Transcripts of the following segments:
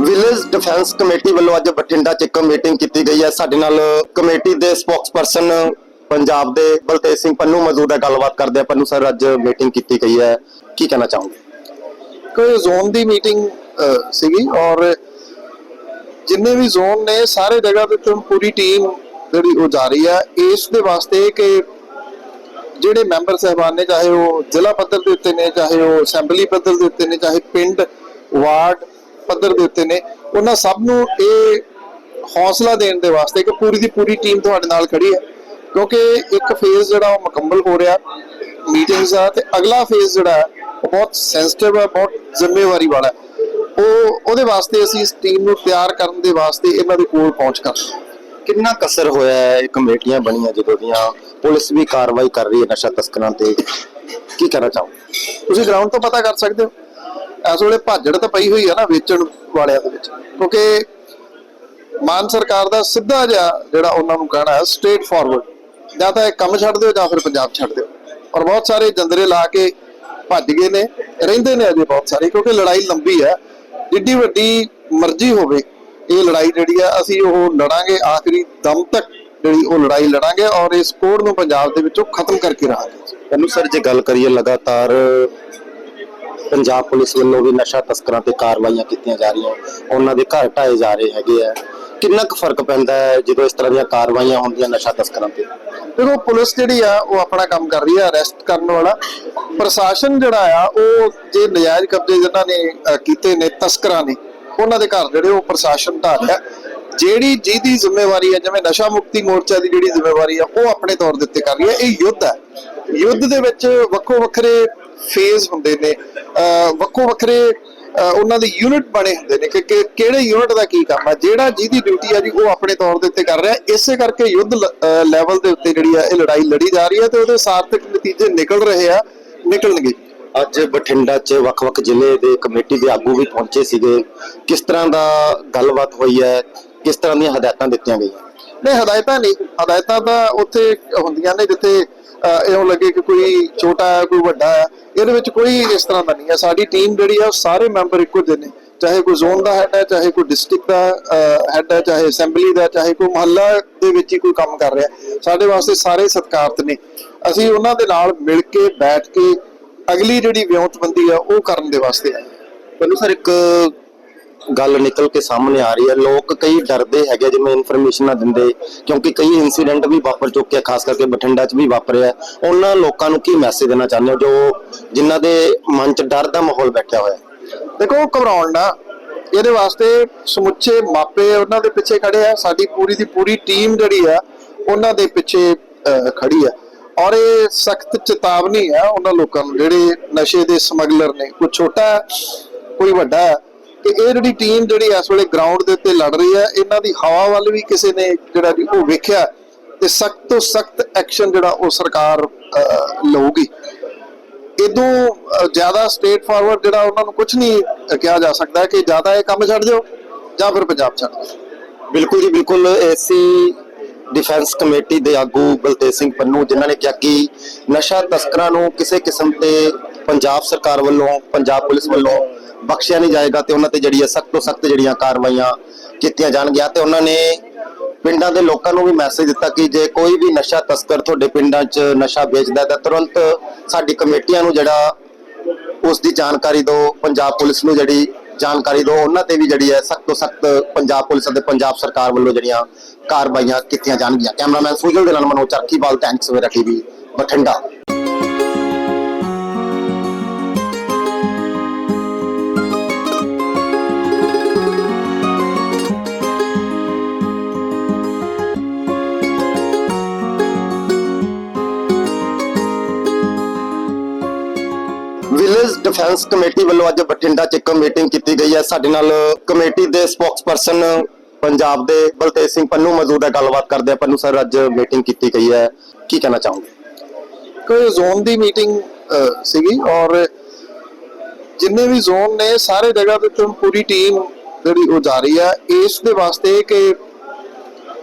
Village defence committee ਵੱਲੋਂ ਅੱਜ ਬਠਿੰਡਾ 'ਚ ਇੱਕ ਮੀਟਿੰਗ ਕੀਤੀ ਗਈ ਹੈ। ਸਾਡੇ ਨਾਲ ਕਮੇਟੀ ਦੇ ਸਪੋਕਸਪਰਸਨ ਪੰਜਾਬ ਦੇ ਬਲਤੇਜ ਸਿੰਘ ਪੰਨੂ ਮੌਜੂਦ ਹੈ। ਗੱਲਬਾਤ ਕਰਦੇ ਆ। ਪੰਨੂ ਸਰ, ਅੱਜ ਮੀਟਿੰਗ ਕੀਤੀ ਗਈ ਹੈ। ਕੀ ਕਹਿਣਾ ਚਾਹੋਗੇ? ਕੋਈ ਜ਼ੋਨ ਦੀ ਮੀਟਿੰਗ ਸੀਗੀ ਔਰ ਜਿੰਨੇ ਵੀ ਜ਼ੋਨ ਨੇ, ਸਾਰੇ ਜਗ੍ਹਾ ਤੇ ਤੋਂ ਪੂਰੀ ਟੀਮ ਜਿਹੜੀ ਉਹ ਜਾ ਰਹੀ ਹੈ। ਇਸ ਦੇ ਵਾਸਤੇ ਕਿ ਜਿਹੜੇ ਮੈਂਬਰ ਸਹਿਬਾਨ ਨੇ, ਚਾਹੇ ਉਹ ਜ਼ਿਲ੍ਹਾ ਪੱਧਰ ਦੇ ਉੱਤੇ ਨੇ, ਚਾਹੇ ਉਹ ਅਸੈਂਬਲੀ ਪੱਧਰ ਦੇ ਉੱਤੇ ਨੇ, ਚਾਹੇ ਪਿੰਡ, ਵਾਰਡ ਪੱਧਰ ਦੇ ਉੱਤੇ ਨੇ। ਉਹਨਾਂ ਸਭ ਨੂੰ ਇਹ ਹੌਸਲਾ ਦੇਣ ਦੇ ਵਾਸਤੇ ਕਿ ਪੂਰੀ ਦੀ ਪੂਰੀ ਟੀਮ ਤੁਹਾਡੇ ਨਾਲ ਖੜੀ ਹੈ। ਕਿਉਂਕਿ ਇੱਕ ਫੇਜ਼ ਜਿਹੜਾ ਉਹ ਮੁਕੰਮਲ ਹੋ ਰਿਹਾ। ਮੀਟਿੰਗਸ ਦਾ ਤੇ ਅਗਲਾ ਫੇਜ਼ ਜਿਹੜਾ ਉਹ ਬਹੁਤ ਸੈਂਸਿਟਿਵ ਹੈ ਬਹੁਤ ਜ਼ਿੰਮੇਵਾਰੀ ਵਾਲਾ ਉਹ ਉਹਦੇ ਵਾਸਤੇ ਅਸੀਂ ਇਸ ਟੀਮ ਨੂੰ ਤਿਆਰ ਕਰਨ ਦੇ ਵਾਸਤੇ ਇਹਨਾਂ ਦੇ ਕੋਲ ਪਹੁੰਚ ਕਰ ਕਿੰਨਾ ਕਸਰ ਹੋਇਆ ਹੈ? ਇਹ ਕਮੇਟੀਆਂ ਬਣੀਆਂ ਜਦੋਂ ਦੀਆਂ। ਪੁਲਿਸ ਵੀ ਕਾਰਵਾਈ ਕਰ ਰਹੀ ਹੈ ਨਸ਼ਾ ਤਸਕਰਾਂ ਤੇ। ਕੀ ਕਹਿਣਾ ਚਾਹੋਗੇ? ਤੁਸੀਂ ਗਰਾਊਂਡ ਤੋਂ ਪਤਾ ਕਰ ਸਕਦੇ ਹੋ। ਇਸ ਵੇਲੇ ਭਾਜੜ ਤਾਂ ਪਈ ਹੋਈ ਹੈ ਨਾ ਵੇਚਣ ਵਾਲਿਆਂ ਦੇ ਵਿੱਚ। ਕਿਉਂਕਿ ਮਾਨ ਸਰਕਾਰ ਦਾ ਸਿੱਧਾ ਜਿਹਾ ਜਿਹੜਾ ਉਹਨਾਂ ਨੂੰ ਕਹਿਣਾ ਹੈ ਸਟ੍ਰੇਟ ਫਾਰਵਰਡ ਜਾਂ ਤਾਂ ਇਹ ਕੰਮ ਛੱਡ ਦਿਓ ਜਾਂ ਫਿਰ ਪੰਜਾਬ ਛੱਡ ਦਿਓ। ਔਰ ਬਹੁਤ ਸਾਰੇ ਜੰਦਰੇ ਲਾ ਕੇ ਭੱਜ ਗਏ ਨੇ, ਰਹਿੰਦੇ ਨੇ ਅਜੇ ਬਹੁਤ ਸਾਰੇ, ਕਿਉਂਕਿ ਲੜਾਈ ਲੰਬੀ ਹੈ। ਜਿੱਡੀ ਵੱਡੀ ਮਰਜ਼ੀ ਹੋਵੇ, ਇਹ ਲੜਾਈ ਜਿਹੜੀ ਆ, ਅਸੀਂ ਉਹ ਲੜਾਂਗੇ, ਆਖਰੀ ਦਮ ਤੱਕ ਜਿਹੜੀ ਉਹ ਲੜਾਈ ਲੜਾਂਗੇ ਔਰ ਇਸ ਕੋਡ ਨੂੰ ਪੰਜਾਬ ਦੇ ਵਿੱਚੋਂ ਖਤਮ ਕਰਕੇ ਰਹਾਂਗੇ। ਪੰਨੂ ਸਰ, ਜੇ ਗੱਲ ਕਰੀਏ ਲਗਾਤਾਰ ਪੰਜਾਬ ਪੁਲਿਸ ਵੱਲੋਂ ਵੀ ਨਸ਼ਾ ਤਸਕਰਾਂ ਤੇ ਕਾਰਵਾਈਆਂ ਕੀਤੀਆਂ ਜਾ ਰਹੀਆਂ। ਉਹਨਾਂ ਦੇ ਘਰ ਢਾਏ ਜਾ ਰਹੇ ਹੈਗੇ ਆ। ਕਿੰਨਾ ਕੁ ਫ਼ਰਕ ਪੈਂਦਾ ਹੈ ਜਦੋਂ ਇਸ ਤਰ੍ਹਾਂ ਦੀਆਂ ਕਾਰਵਾਈਆਂ ਹੁੰਦੀਆਂ ਨਸ਼ਾ ਤਸਕਰਾਂ ਤੇ? ਦੇਖੋ, ਪੁਲਿਸ ਜਿਹੜੀ ਆ, ਉਹ ਆਪਣਾ ਕੰਮ ਕਰ ਰਹੀ ਆ ਅਰੈਸਟ ਕਰਨ ਵਾਲਾ। ਪ੍ਰਸ਼ਾਸਨ ਜਿਹੜਾ ਆ, ਉਹ ਜੇ ਨਜਾਇਜ਼ ਕਬਜ਼ੇ ਜਿਨ੍ਹਾਂ ਨੇ ਕੀਤੇ ਨੇ, ਤਸਕਰਾਂ ਨੇ, ਉਹਨਾਂ ਦੇ ਘਰ ਜਿਹੜੇ, ਉਹ ਪ੍ਰਸ਼ਾਸਨ ਢਾਲ ਰਿਹਾ ਜਿਹੜੀ, ਜਿਹਦੀ ਜ਼ਿੰਮੇਵਾਰੀ ਹੈ ਜਿਵੇਂ ਨਸ਼ਾ ਮੁਕਤੀ ਮੋਰਚਾ ਦੀ ਜਿਹੜੀ ਜ਼ਿੰਮੇਵਾਰੀ ਆ, ਉਹ ਆਪਣੇ ਤੌਰ ਦੇ ਉੱਤੇ ਕਰ ਰਹੀ ਹੈ ਇਹ ਯੁੱਧ ਹੈ ਯੁੱਧ ਦੇ ਵਿੱਚ ਵੱਖੋ ਵੱਖਰੇ ਫੇਜ਼ ਹੁੰਦੇ ਨੇ ਵੱਖੋ ਵੱਖਰੇ ਉਹਨਾਂ ਦੇ ਯੂਨਿਟ ਬਣੇ ਹੁੰਦੇ ਨੇ ਕਿ ਕਿਹੜੇ ਯੂਨਿਟ ਦਾ ਕੀ ਕੰਮ ਹੈ ਜਿਹੜਾ ਜਿਹਦੀ ਡਿਊਟੀ ਹੈ ਜੀ ਉਹ ਆਪਣੇ ਤੌਰ ਦੇ ਉੱਤੇ ਕਰ ਰਿਹਾ ਇਸੇ ਕਰਕੇ ਯੁੱਧ ਲੈਵਲ ਦੇ ਉੱਤੇ ਜਿਹੜੀ ਆ ਇਹ ਲੜਾਈ ਲੜੀ ਜਾ ਰਹੀ ਹੈ ਤੇ ਉਹਦੇ ਸਾਰਥਕ ਨਤੀਜੇ ਨਿਕਲ ਰਹੇ ਆ ਨਿਕਲਣਗੇ। ਅੱਜ ਬਠਿੰਡਾ 'ਚ ਵੱਖ-ਵੱਖ ਜ਼ਿਲ੍ਹੇ ਦੇ ਕਮੇਟੀ ਦੇ ਆਗੂ ਵੀ ਪਹੁੰਚੇ ਸੀਗੇ। ਕਿਸ ਤਰ੍ਹਾਂ ਦਾ ਗੱਲਬਾਤ ਹੋਈ ਹੈ? ਕਿਸ ਤਰ੍ਹਾਂ ਦੀਆਂ ਹਦਾਇਤਾਂ ਦਿੱਤੀਆਂ ਗਈਆਂ? ਨਹੀਂ ਹਦਾਇਤਾਂ ਨਹੀਂ। ਹਦਾਇਤਾਂ ਤਾਂ ਉੱਥੇ ਹੁੰਦੀਆਂ ਨੇ ਜਿੱਥੇ ਅਹ, ਇਉਂ ਲੱਗੇ ਕਿ ਕੋਈ ਛੋਟਾ ਹੈ ਕੋਈ ਵੱਡਾ ਹੈ ਇਹਦੇ ਵਿੱਚ ਕੋਈ ਇਸ ਤਰ੍ਹਾਂ ਦਾ ਨਹੀਂ ਹੈ। ਸਾਡੀ ਟੀਮ ਜਿਹੜੀ ਆ ਉਹ ਸਾਰੇ ਮੈਂਬਰ ਇੱਕੋ ਜਿਹੇ ਨੇ। ਚਾਹੇ ਕੋਈ ਜ਼ੋਨ ਦਾ ਹੈਡ ਹੈ ਚਾਹੇ ਕੋਈ ਡਿਸਟ੍ਰਿਕਟ ਦਾ ਹੈਡ ਹੈ ਚਾਹੇ ਅਸੈਂਬਲੀ ਦਾ ਚਾਹੇ ਕੋਈ ਮੁਹੱਲਾ ਦੇ ਵਿੱਚ ਹੀ ਕੋਈ ਕੰਮ ਕਰ ਰਿਹਾ ਸਾਡੇ ਵਾਸਤੇ ਸਾਰੇ ਸਤਿਕਾਰਤ ਨੇ। ਅਸੀਂ ਉਹਨਾਂ ਦੇ ਨਾਲ ਮਿਲ ਕੇ ਬੈਠ ਕੇ ਅਗਲੀ ਜਿਹੜੀ ਵਿਉਂਤਬੰਦੀ ਆ ਉਹ ਕਰਨ ਦੇ ਵਾਸਤੇ ਆਏ ਮੈਨੂੰ ਸਰ ਇੱਕ ਗੱਲ ਨਿਕਲ ਕੇ ਸਾਹਮਣੇ ਆ ਰਹੀ ਹੈ। ਲੋਕ ਕਈ ਡਰਦੇ ਹੈਗੇ ਜਿਵੇਂ ਇਨਫੋਰਮੇਸ਼ਨ ਨਾ ਦਿੰਦੇ, ਕਿਉਂਕਿ ਕਈ ਇਨਸੀਡੈਂਟ ਵੀ ਵਾਪਰ ਚੁੱਕੇ ਆ, ਖਾਸ ਕਰਕੇ ਬਠਿੰਡਾ 'ਚ ਵੀ ਵਾਪਰਿਆ ਉਹਨਾਂ ਲੋਕਾਂ ਨੂੰ ਕੀ ਮੈਸੇਜ ਦੇਣਾ ਚਾਹੁੰਦੇ ਹੋ, ਜੋ ਜਿਨ੍ਹਾਂ ਦੇ ਮਨ 'ਚ ਡਰ ਦਾ ਮਾਹੌਲ ਬੈਠਿਆ ਹੋਇਆ? ਹੈ ਦੇਖੋ ਘਬਰਾਉਣ ਨਾ। ਇਹਦੇ ਵਾਸਤੇ ਸਮੁੱਚੇ ਮਾਪੇ ਉਹਨਾਂ ਦੇ ਪਿੱਛੇ ਖੜੇ ਆ। ਸਾਡੀ ਪੂਰੀ ਦੀ ਪੂਰੀ ਟੀਮ ਜਿਹੜੀ ਆ, ਉਹਨਾਂ ਦੇ ਪਿੱਛੇ ਖੜੀ ਆ। ਔਰ ਇਹ ਸਖਤ ਚੇਤਾਵਨੀ ਆ ਉਹਨਾਂ ਲੋਕਾਂ ਨੂੰ, ਜਿਹੜੇ ਨਸ਼ੇ ਦੇ ਸਮਗਲਰ ਨੇ। ਕੋਈ ਛੋਟਾ, ਕੋਈ ਵੱਡਾ ਹੈ ਇਹ ਜਿਹੜੀ ਟੀਮ ਜਿਹੜੀ ਇਸ ਵੇਲੇ ਗਰਾਊਂਡ ਦੇ ਉੱਤੇ ਲੜ ਰਹੀ ਹੈ, ਇਹਨਾਂ ਦੀ ਹਵਾ ਵੱਲ ਵੀ ਕਿਸੇ ਨੇ ਜਿਹੜਾ ਵੀ ਉਹ ਵੇਖਿਆ ਤੇ ਸਖਤ ਤੋਂ ਸਖਤ ਐਕਸ਼ਨ ਜਿਹੜਾ ਉਹ ਸਰਕਾਰ ਲਊਗੀ। ਇਦੋਂ ਜ਼ਿਆਦਾ ਸਟੇਟ ਫਾਰਵਰਡ ਜਿਹੜਾ ਉਹਨਾਂ ਨੂੰ ਕੁਝ ਨਹੀਂ ਕਿਹਾ ਜਾ ਸਕਦਾ ਕਿ ਜ਼ਿਆਦਾ ਇਹ ਕੰਮ ਛੱਡ ਦਿਓ ਜਾਂ ਫਿਰ ਪੰਜਾਬ ਛੱਡ ਦਿਓ। ਬਿਲਕੁਲ ਜੀ, ਬਿਲਕੁਲ ਐਸੀ ਡਿਫੈਂਸ ਕਮੇਟੀ ਦੇ ਆਗੂ ਬਲਤੇਜ ਸਿੰਘ ਪੰਨੂ ਜਿਨ੍ਹਾਂ ਨੇ ਕਿਹਾ ਕਿ ਨਸ਼ਾ ਤਸਕਰਾਂ ਨੂੰ ਕਿਸੇ ਕਿਸਮ ਤੇ ਪੰਜਾਬ ਸਰਕਾਰ ਵੱਲੋਂ, ਪੰਜਾਬ ਪੁਲਿਸ ਵੱਲੋਂ ਬਖਸ਼ਿਆ ਨਹੀਂ ਜਾਏਗਾ ਤੇ ਉਹਨਾਂ ਤੇ ਜਿਹੜੀ ਹੈ ਸਖਤ ਤੋਂ ਸਖਤ ਜਿਹੜੀਆਂ ਕਾਰਵਾਈਆਂ ਕੀਤੀਆਂ ਜਾਣਗੀਆਂ ਤੇ ਉਹਨਾਂ ਨੇ ਪਿੰਡਾਂ ਦੇ ਲੋਕਾਂ ਨੂੰ ਵੀ ਮੈਸੇਜ ਦਿੱਤਾ ਕਿ ਜੇ ਕੋਈ ਵੀ ਨਸ਼ਾ ਤਸਕਰ ਤੁਹਾਡੇ ਪਿੰਡਾਂ 'ਚ ਨਸ਼ਾ ਵੇਚਦਾ ਤਾਂ ਤੁਰੰਤ ਸਾਡੀ ਕਮੇਟੀਆਂ ਨੂੰ ਜਿਹੜਾ ਉਸ ਦੀ ਜਾਣਕਾਰੀ ਦਿਓ, ਪੰਜਾਬ ਪੁਲਿਸ ਨੂੰ ਜਿਹੜੀ ਜਾਣਕਾਰੀ ਦਿਓ, ਉਹਨਾਂ ਤੇ ਵੀ ਜਿਹੜੀ ਹੈ ਸਖਤ ਤੋਂ ਸਖਤ ਪੰਜਾਬ ਪੁਲਿਸ ਅਤੇ ਪੰਜਾਬ ਸਰਕਾਰ ਵੱਲੋਂ ਜਿਹੜੀਆਂ ਕਾਰਵਾਈਆਂ ਕੀਤੀਆਂ ਜਾਣਗੀਆਂ। ਕੈਮਰਾਮੈਨ ਸੁਜਲ ਦੇ ਨਾਲ Manoj Charkhiwal tank Savera TV, Bathinda. Village committee ਵੱਲੋਂ ਅੱਜ ਬਠਿੰਡਾ 'ਚ ਇੱਕ ਮੀਟਿੰਗ ਕੀਤੀ ਗਈ ਹੈ। ਸਾਡੇ ਨਾਲ ਕਮੇਟੀ ਦੇ ਸਪੋਕਸਪਰਸਨ ਪੰਜਾਬ ਦੇ ਬਲਤੇਜ ਸਿੰਘ ਪੰਨੂ ਮੌਜੂਦ ਹੈ। ਗੱਲਬਾਤ ਕਰਦੇ ਆ ਪੰਨੂ ਸਰ, ਅੱਜ ਮੀਟਿੰਗ ਕੀਤੀ ਗਈ ਹੈ। ਕੀ ਕਹਿਣਾ ਚਾਹੋਗੇ? ਕੋਈ ਜ਼ੋਨ ਦੀ ਮੀਟਿੰਗ ਸੀਗੀ ਔਰ ਜਿੰਨੇ ਵੀ ਜ਼ੋਨ ਨੇ, ਸਾਰੇ ਜਗ੍ਹਾ ਤੇ ਤੋਂ ਪੂਰੀ ਟੀਮ ਜਿਹੜੀ ਉਹ ਜਾ ਰਹੀ ਹੈ। ਇਸ ਦੇ ਵਾਸਤੇ ਕਿ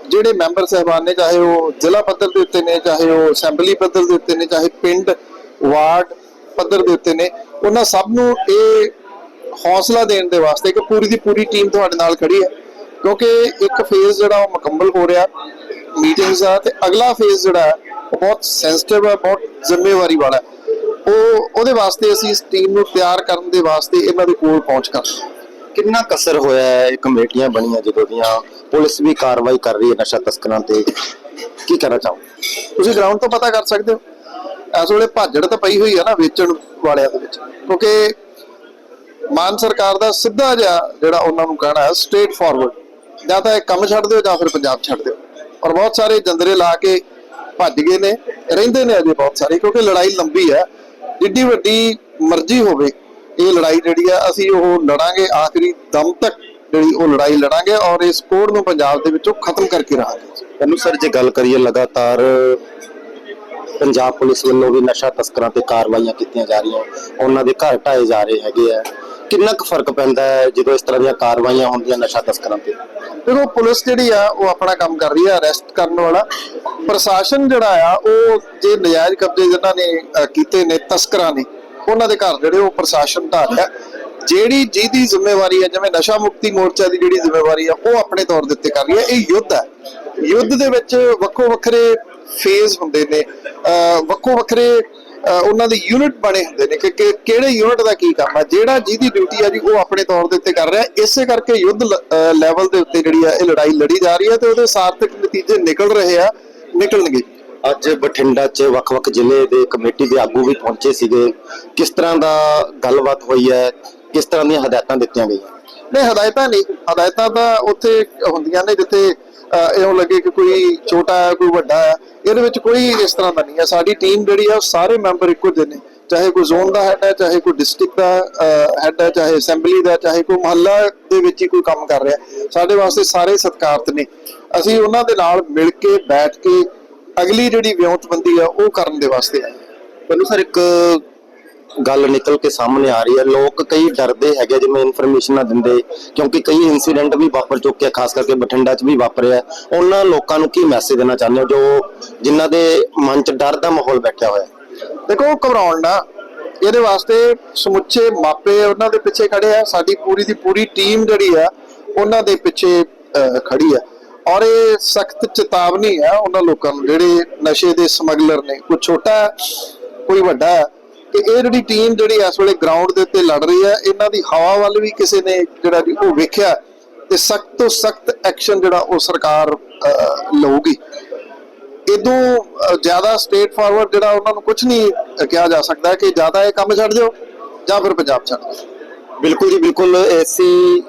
ਜਿਹੜੇ ਮੈਂਬਰ ਸਹਿਬਾਨ ਨੇ, ਚਾਹੇ ਉਹ ਜ਼ਿਲ੍ਹਾ ਪੱਧਰ ਦੇ ਉੱਤੇ ਨੇ, ਚਾਹੇ ਉਹ ਅਸੈਂਬਲੀ ਪੱਧਰ ਦੇ ਉੱਤੇ ਨੇ, ਚਾਹੇ ਪਿੰਡ, ਵਾਰਡ ਪੱਧਰ ਦੇ ਉੱਤੇ ਨੇ। ਉਹਨਾਂ ਸਭ ਨੂੰ ਇਹ ਹੌਸਲਾ ਦੇਣ ਦੇ ਵਾਸਤੇ ਕਿ ਪੂਰੀ ਦੀ ਪੂਰੀ ਟੀਮ ਤੁਹਾਡੇ ਨਾਲ ਖੜੀ ਹੈ। ਕਿਉਂਕਿ ਇੱਕ ਫੇਜ਼ ਜਿਹੜਾ ਉਹ ਮੁਕੰਮਲ ਹੋ ਰਿਹਾ। ਮੀਟਿੰਗਸ ਦਾ ਤੇ ਅਗਲਾ ਫੇਜ਼ ਜਿਹੜਾ ਉਹ ਬਹੁਤ ਸੈਂਸਿਟਿਵ ਹੈ ਬਹੁਤ ਜ਼ਿੰਮੇਵਾਰੀ ਵਾਲਾ ਉਹ ਉਹਦੇ ਵਾਸਤੇ ਅਸੀਂ ਇਸ ਟੀਮ ਨੂੰ ਤਿਆਰ ਕਰਨ ਦੇ ਵਾਸਤੇ ਇਹਨਾਂ ਦੇ ਕੋਲ ਪਹੁੰਚ ਕਰ ਕਿੰਨਾ ਕਸਰ ਹੋਇਆ ਹੈ? ਇਹ ਕਮੇਟੀਆਂ ਬਣੀਆਂ ਜਦੋਂ ਦੀਆਂ। ਪੁਲਿਸ ਵੀ ਕਾਰਵਾਈ ਕਰ ਰਹੀ ਹੈ ਨਸ਼ਾ ਤਸਕਰਾਂ ਤੇ। ਕੀ ਕਹਿਣਾ ਚਾਹੋ ਤੁਸੀਂ ਗਰਾਊਂਡ ਤੋਂ ਪਤਾ ਕਰ ਸਕਦੇ ਹੋ। ਇਸ ਵੇਲੇ ਭਾਜੜ ਤਾਂ ਪਈ ਹੋਈ ਹੈ ਨਾ ਵੇਚਣ ਵਾਲਿਆਂ ਦੇ ਵਿੱਚ। ਕਿਉਂਕਿ ਮਾਨ ਸਰਕਾਰ ਦਾ ਸਿੱਧਾ ਜਿਹਾ ਜਿਹੜਾ ਉਹਨਾਂ ਨੂੰ ਕਹਿਣਾ ਹੈ ਸਟ੍ਰੇਟ ਫਾਰਵਰਡ ਜਾਂ ਤਾਂ ਇਹ ਕੰਮ ਛੱਡ ਦਿਓ ਜਾਂ ਫਿਰ ਪੰਜਾਬ ਛੱਡ ਦਿਓ। ਔਰ ਬਹੁਤ ਸਾਰੇ ਜੰਦਰੇ ਲਾ ਕੇ ਭੱਜ ਗਏ ਨੇ, ਰਹਿੰਦੇ ਨੇ ਅਜੇ ਬਹੁਤ ਸਾਰੇ, ਕਿਉਂਕਿ ਲੜਾਈ ਲੰਬੀ ਹੈ। ਜਿੱਡੀ ਵੱਡੀ ਮਰਜ਼ੀ ਹੋਵੇ, ਇਹ ਲੜਾਈ ਜਿਹੜੀ ਆ ਅਸੀਂ ਉਹ ਲੜਾਂਗੇ ਆਖਰੀ ਦਮ ਤੱਕ। ਜਿਹੜੀ ਉਹ ਲੜਾਈ ਲੜਾਂਗੇ ਔਰ ਇਸ ਕੋਡ ਨੂੰ ਪੰਜਾਬ ਦੇ ਵਿੱਚੋਂ ਖਤਮ ਕਰਕੇ ਰਹਾਂਗੇ। ਇਹਨੂੰ ਸਰ, ਜੇ ਗੱਲ ਕਰੀਏ ਲਗਾਤਾਰ ਪੰਜਾਬ ਪੁਲਿਸ ਵੱਲੋਂ ਵੀ ਨਸ਼ਾ ਤਸਕਰਾਂ ਤੇ ਕਾਰਵਾਈਆਂ ਕੀਤੀਆਂ ਜਾ ਰਹੀਆਂ। ਉਹਨਾਂ ਦੇ ਘਰ ਢਾਏ ਜਾ ਰਹੇ ਹੈਗੇ ਆ। ਕਿੰਨਾ ਕੁ ਫ਼ਰਕ ਪੈਂਦਾ ਹੈ ਜਦੋਂ ਇਸ ਤਰ੍ਹਾਂ ਦੀਆਂ ਕਾਰਵਾਈਆਂ ਹੁੰਦੀਆਂ ਨਸ਼ਾ ਤਸਕਰਾਂ ਤੇ? ਦੇਖੋ, ਪੁਲਿਸ ਜਿਹੜੀ ਆ, ਉਹ ਆਪਣਾ ਕੰਮ ਕਰ ਰਹੀ ਆ ਅਰੈਸਟ ਕਰਨ ਵਾਲਾ। ਪ੍ਰਸ਼ਾਸਨ ਜਿਹੜਾ ਆ, ਉਹ ਜੇ ਨਜਾਇਜ਼ ਕਬਜ਼ੇ ਜਿਨ੍ਹਾਂ ਨੇ ਕੀਤੇ ਨੇ, ਤਸਕਰਾਂ ਨੇ, ਉਹਨਾਂ ਦੇ ਘਰ ਜਿਹੜੇ ਉਹ ਪ੍ਰਸ਼ਾਸਨ ਢਾਹ ਰਿਹਾ ਜਿਹੜੀ ਜਿਹਦੀ ਜ਼ਿੰਮੇਵਾਰੀ ਹੈ ਜਿਵੇਂ ਨਸ਼ਾ ਮੁਕਤੀ ਮੋਰਚਾ ਦੀ ਜਿਹੜੀ ਜ਼ਿੰਮੇਵਾਰੀ ਆ, ਉਹ ਆਪਣੇ ਤੌਰ ਦੇ ਉੱਤੇ ਕਰ ਰਹੀ ਹੈ ਇਹ ਯੁੱਧ ਹੈ ਯੁੱਧ ਦੇ ਵਿੱਚ ਵੱਖੋ ਵੱਖਰੇ ਫੇਜ਼ ਹੁੰਦੇ ਨੇ। ਵੱਖੋ ਵੱਖਰੇ ਉਹਨਾਂ ਦੇ ਯੂਨਿਟ ਬਣੇ ਹੁੰਦੇ ਨੇ ਕਿ ਕਿਹੜੇ ਯੂਨਿਟ ਦਾ ਕੀ ਕੰਮ ਹੈ ਜਿਹੜਾ ਜਿਹਦੀ ਡਿਊਟੀ ਹੈ ਜੀ ਉਹ ਆਪਣੇ ਤੌਰ ਦੇ ਉੱਤੇ ਕਰ ਰਿਹਾ। ਇਸੇ ਕਰਕੇ ਯੁੱਧ ਲੈਵਲ ਦੇ ਉੱਤੇ ਜਿਹੜੀ ਹੈ ਇਹ ਲੜਾਈ ਲੜੀ ਜਾ ਰਹੀ ਹੈ ਤੇ ਉਹਦੇ ਸਾਰਥਕ ਨਤੀਜੇ ਨਿਕਲ ਰਹੇ ਆ ਨਿਕਲਣਗੇ। ਅੱਜ ਬਠਿੰਡਾ 'ਚ ਵੱਖ-ਵੱਖ ਜ਼ਿਲ੍ਹੇ ਦੇ ਕਮੇਟੀ ਦੇ ਆਗੂ ਵੀ ਪਹੁੰਚੇ ਸੀਗੇ। ਕਿਸ ਤਰ੍ਹਾਂ ਦਾ ਗੱਲਬਾਤ ਹੋਈ ਹੈ? ਕਿਸ ਤਰ੍ਹਾਂ ਦੀਆਂ ਹਦਾਇਤਾਂ ਦਿੱਤੀਆਂ ਗਈਆਂ? ਨਹੀਂ ਹਦਾਇਤਾਂ ਨਹੀਂ। ਹਦਾਇਤਾਂ ਤਾਂ ਉੱਥੇ ਹੁੰਦੀਆਂ ਨੇ ਜਿੱਥੇ ਅਹ, ਲੱਗੇ ਕਿ ਕੋਈ ਛੋਟਾ ਹੈ ਕੋਈ ਵੱਡਾ ਹੈ ਇਹਦੇ ਵਿੱਚ ਕੋਈ ਇਸ ਤਰ੍ਹਾਂ ਦਾ ਨਹੀਂ ਹੈ। ਸਾਡੀ ਟੀਮ ਜਿਹੜੀ ਹੈ ਸਾਰੇ ਮੈਂਬਰ ਇੱਕੋ ਜਿਹੇ ਨੇ। ਚਾਹੇ ਕੋਈ ਜ਼ੋਨ ਦਾ ਹੈਡ ਹੈ ਚਾਹੇ ਕੋਈ ਡਿਸਟ੍ਰਿਕਟ ਦਾ ਹੈਡ ਹੈ ਚਾਹੇ ਅਸੈਂਬਲੀ ਦਾ ਚਾਹੇ ਕੋਈ ਮੁਹੱਲਾ ਦੇ ਵਿੱਚ ਹੀ ਕੋਈ ਕੰਮ ਕਰ ਰਿਹਾ। ਸਾਡੇ ਵਾਸਤੇ ਸਾਰੇ ਸਤਿਕਾਰਤ ਨੇ। ਅਸੀਂ ਉਹਨਾਂ ਦੇ ਨਾਲ ਮਿਲ ਕੇ ਬੈਠ ਕੇ ਅਗਲੀ ਜਿਹੜੀ ਵਿਉਂਤਬੰਦੀ ਆ ਉਹ ਕਰਨ ਦੇ ਵਾਸਤੇ ਆਏ ਮੈਨੂੰ ਸਰ ਇੱਕ ਗੱਲ ਨਿਕਲ ਕੇ ਸਾਹਮਣੇ ਆ ਰਹੀ ਹੈ। ਲੋਕ ਕਈ ਡਰਦੇ ਹੈਗੇ ਜਿਵੇਂ ਇਨਫੋਰਮੇਸ਼ਨ ਨਾ ਦਿੰਦੇ ਕਿਉਂਕਿ ਕਈ ਇਨਸੀਡੈਂਟ ਵੀ ਵਾਪਰ ਚੁੱਕੇ ਆ ਖਾਸ ਕਰਕੇ ਬਠਿੰਡਾ 'ਚ ਵੀ ਵਾਪਰਿਆ ਉਹਨਾਂ ਲੋਕਾਂ ਨੂੰ ਕੀ ਮੈਸੇਜ ਦੇਣਾ ਚਾਹੁੰਦੇ ਹੋ? ਜੋ ਜਿਨ੍ਹਾਂ ਦੇ ਮਨ 'ਚ ਡਰ ਦਾ ਮਾਹੌਲ ਬੈਠਿਆ ਹੋਇਆ। ਦੇਖੋ ਘਬਰਾਉਣ ਨਾ। ਇਹਦੇ ਵਾਸਤੇ ਸਮੁੱਚੇ ਮਾਪੇ ਉਹਨਾਂ ਦੇ ਪਿੱਛੇ ਖੜੇ ਆ। ਸਾਡੀ ਪੂਰੀ ਦੀ ਪੂਰੀ ਟੀਮ ਜਿਹੜੀ ਆ ਉਹਨਾਂ ਦੇ ਪਿੱਛੇ ਖੜੀ ਆ। ਔਰ ਇਹ ਸਖਤ ਚੇਤਾਵਨੀ ਆ ਉਹਨਾਂ ਲੋਕਾਂ ਨੂੰ। ਜਿਹੜੇ ਨਸ਼ੇ ਦੇ ਸਮਗਲਰ ਨੇ ਕੋਈ ਛੋਟਾ ਹੈ, ਕੋਈ ਵੱਡਾ ਹੈ ਇਹ ਜਿਹੜੀ ਟੀਮ ਜਿਹੜੀ ਇਸ ਵੇਲੇ ਗਰਾਊਂਡ ਦੇ ਉੱਤੇ ਲੜ ਰਹੀ ਹੈ, ਇਹਨਾਂ ਦੀ ਹਵਾ ਵੱਲ ਵੀ ਕਿਸੇ ਨੇ ਜਿਹੜਾ ਜੀ ਉਹ ਵੇਖਿਆ ਤੇ ਸਖਤ ਤੋਂ ਸਖਤ ਐਕਸ਼ਨ ਜਿਹੜਾ ਉਹ ਸਰਕਾਰ ਲਊਗੀ। ਇਦੋਂ ਜ਼ਿਆਦਾ ਸਟੇਟ ਫਾਰਵਰਡ ਜਿਹੜਾ ਉਹਨਾਂ ਨੂੰ ਕੁਝ ਨਹੀਂ ਕਿਹਾ ਜਾ ਸਕਦਾ ਕਿ ਜ਼ਿਆਦਾ ਇਹ ਕੰਮ ਛੱਡ ਦਿਓ ਜਾਂ ਫਿਰ ਪੰਜਾਬ ਛੱਡ ਦਿਓ। ਬਿਲਕੁਲ ਜੀ, ਬਿਲਕੁਲ ਐਸੀ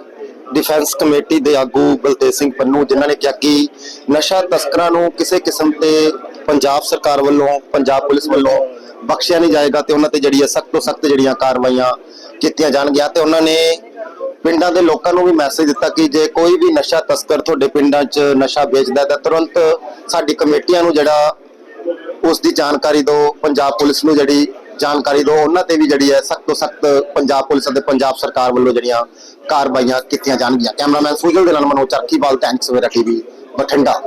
ਡਿਫੈਂਸ ਕਮੇਟੀ ਦੇ ਆਗੂ ਬਲਤੇਜ ਸਿੰਘ ਪੰਨੂ, ਜਿਨ੍ਹਾਂ ਨੇ ਕਿਹਾ ਕਿ ਨਸ਼ਾ ਤਸਕਰਾਂ ਨੂੰ ਕਿਸੇ ਕਿਸਮ ਤੇ ਪੰਜਾਬ ਸਰਕਾਰ ਵੱਲੋਂ, ਪੰਜਾਬ ਪੁਲਿਸ ਵੱਲੋਂ ਬਖਸ਼ਿਆ ਨਹੀਂ ਜਾਏਗਾ ਤੇ ਉਹਨਾਂ ਤੇ ਜਿਹੜੀ ਸਖਤ ਤੋਂ ਸਖਤ ਜਿਹੜੀਆਂ ਕਾਰਵਾਈਆਂ ਕੀਤੀਆਂ ਜਾਣਗੀਆਂ ਤੇ ਉਹਨਾਂ ਨੇ ਪਿੰਡਾਂ ਦੇ ਲੋਕਾਂ ਨੂੰ ਵੀ ਮੈਸੇਜ ਦਿੱਤਾ ਕਿ ਜੇ ਕੋਈ ਵੀ ਨਸ਼ਾ ਤਸਕਰ ਤੁਹਾਡੇ ਪਿੰਡਾਂ 'ਚ ਨਸ਼ਾ ਵੇਚਦਾ ਤਾਂ ਤੁਰੰਤ ਸਾਡੀ ਕਮੇਟੀਆਂ ਨੂੰ ਜਿਹੜਾ ਉਸ ਦੀ ਜਾਣਕਾਰੀ ਦਿਓ, ਪੰਜਾਬ ਪੁਲਿਸ ਨੂੰ ਜਿਹੜੀ ਜਾਣਕਾਰੀ ਦਿਓ, ਉਹਨਾਂ ਤੇ ਵੀ ਜਿਹੜੀ ਹੈ ਸਖਤ ਤੋਂ ਸਖਤ ਪੰਜਾਬ ਪੁਲਿਸ ਅਤੇ ਪੰਜਾਬ ਸਰਕਾਰ ਵੱਲੋਂ ਜਿਹੜੀਆਂ ਕਾਰਵਾਈਆਂ ਕੀਤੀਆਂ ਜਾਣਗੀਆਂ। ਕੈਮਰਾਮੈਨ ਸੁਜਲ ਦੇ ਨਾਲ ਮਨੋਜ ਚਰਖੀਵਾਲ ਟੈਂਕ ਸਵੇਰਾ ਟੀਵੀ ਬਠਿੰਡਾ।